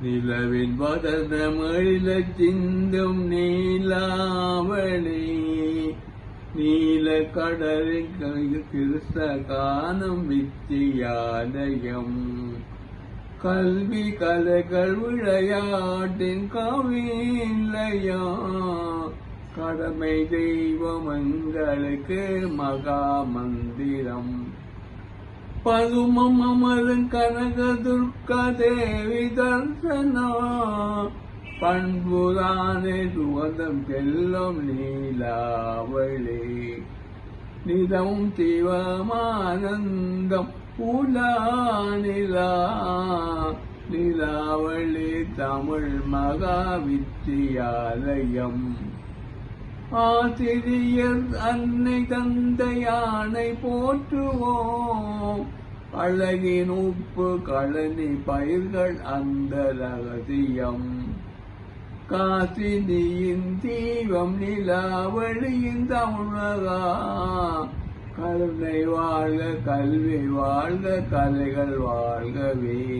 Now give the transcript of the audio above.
நிலவின் வதனமழில சிந்தும் நீலாவளி நீல கடலின் கிருஷ்ண காணும் வித்தியாலயம் கல்வி கலைகள் விளையாட்டின் கவிலையா கடமை தெய்வம் எங்களுக்கு மகா மந்திரம் பதுமம் அமரன் கனக துர்கா தேவி தர்சனா. பண்புதானே சுகந்தம் செல்லும் நீலாவளி நிதம் சிவமானந்தம் உலா நிலா நிலாவளி தமிழ் மகாவித்தியாலயம். ஆசிரியர் அன்னை தந்தையானை போற்றுவோம். அழகின் உப்பு கழனி பயிர்கள் அந்த ரகசியம். காசினியின் தீபம் நிலாவளியின் தமிழகா கருணை வாழ்க கல்வி வாழ்க கலைகள் வாழ்கவே.